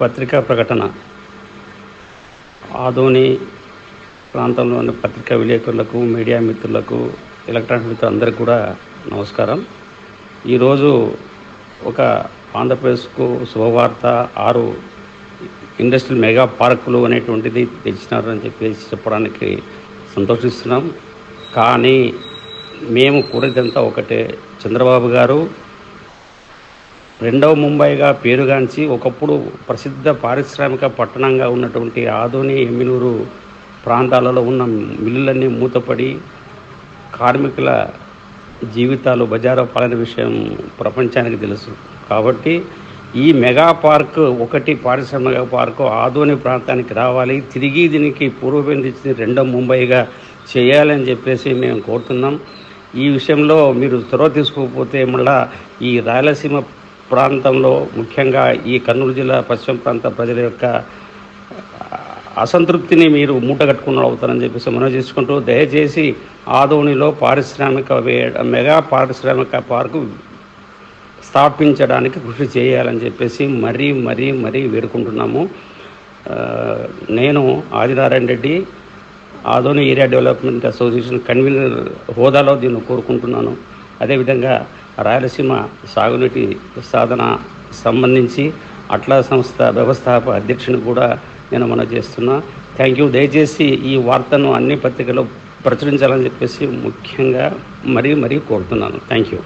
పత్రికా ప్రకటన. ఆదోని ప్రాంతంలోని పత్రికా విలేకరులకు మీడియా మిత్రులకు ఎలక్ట్రానిక్ మిత్రులందరికీ కూడా నమస్కారం. ఈరోజు ఒక ఆంధ్రప్రదేశ్కు శుభవార్త. ఆరు ఇండస్ట్రియల్ మెగా పార్కులు అనేటువంటిది తెచ్చినారు అని చెప్పేసి చెప్పడానికి సంతోషిస్తున్నాం. కానీ మేము కోరేదంతా ఒకటే. చంద్రబాబు గారు రెండవ ముంబైగా పేరుగాంచి ఒకప్పుడు ప్రసిద్ధ పారిశ్రామిక పట్టణంగా ఉన్నటువంటి ఆదోని ఎమ్మినూరు ప్రాంతాలలో ఉన్న మిల్లులన్నీ మూతపడి కార్మికుల జీవితాలు బజారు పాలన విషయం ప్రపంచానికి తెలుసు. కాబట్టి ఈ మెగా పార్క్ ఒకటి పారిశ్రామిక పార్కు ఆదోని ప్రాంతానికి రావాలి. తిరిగి దీనికి పూర్వపేరు రెండవ రెండో ముంబైగా చేయాలని చెప్పేసి మేము కోరుతున్నాం. ఈ విషయంలో మీరు చొరవ తీసుకోకపోతే మళ్ళా ఈ రాయలసీమ ప్రాంతంలో ముఖ్యంగా ఈ కర్నూలు జిల్లా పశ్చిమ ప్రాంత ప్రజల యొక్క అసంతృప్తిని మీరు మూటగట్టుకున్న అవుతారని చెప్పేసి మనం చేసుకుంటూ దయచేసి ఆదోనిలో పారిశ్రామిక మెగా పారిశ్రామిక పార్కు స్థాపించడానికి కృషి చేయాలని చెప్పేసి మరీ మరీ మరీ వేడుకుంటున్నాము. నేను Adinarayana Reddy Adoni area development association convener హోదాలో దీన్ని కోరుకుంటున్నాను. అదేవిధంగా రాయలసీమ సాగునీటి సాధన సంబంధించి అట్లా సంస్థ వ్యవస్థాపక అధ్యక్షుని కూడా నేను మనం చేస్తున్నా. థ్యాంక్ యూ దయచేసి ఈ వార్తను అన్ని పత్రికల్లో ప్రచురించాలని చెప్పేసి ముఖ్యంగా మరీ మరీ కోరుతున్నాను. Thank you